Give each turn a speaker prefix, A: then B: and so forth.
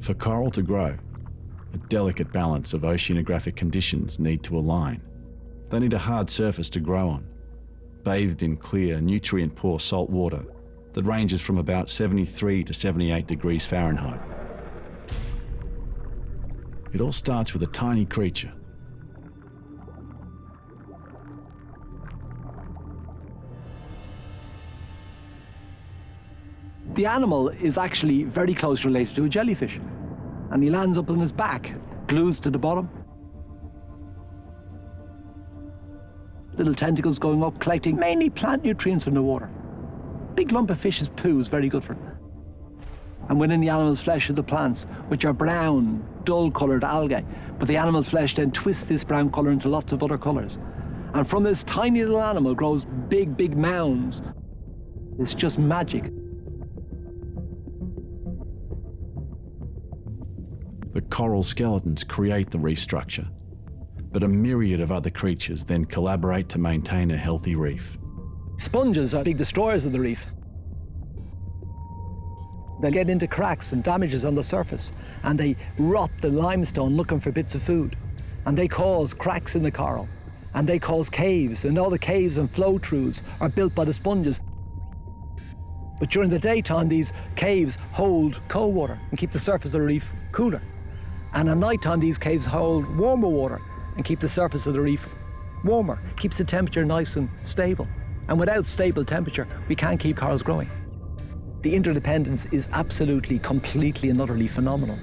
A: For coral to grow, a delicate balance of oceanographic conditions need to align. They need a hard surface to grow on, bathed in clear, nutrient poor salt water that ranges from about 73 to 78 degrees Fahrenheit. It all starts with a tiny creature.
B: The animal is actually very close related to a jellyfish. And he lands up on his back, glues to the bottom. Little tentacles going up, collecting mainly plant nutrients from the water. Big lump of fish's poo is very good for him. And within the animal's flesh are the plants, which are brown, dull coloured algae. But the animal's flesh then twists this brown colour into lots of other colours. And from this tiny little animal grows big, big mounds. It's just magic.
A: The coral skeletons create the reef structure, but a myriad of other creatures then collaborate to maintain a healthy reef.
B: Sponges are big destroyers of the reef. They get into cracks and damages on the surface, and they rot the limestone looking for bits of food. And they cause cracks in the coral, and they cause caves, and all the caves and flow-throughs are built by the sponges. But during the daytime, these caves hold cold water and keep the surface of the reef cooler. And at night time, these caves hold warmer water and keep the surface of the reef warmer, keeps the temperature nice and stable. And without stable temperature, we can't keep corals growing. The interdependence is absolutely, completely and utterly phenomenal.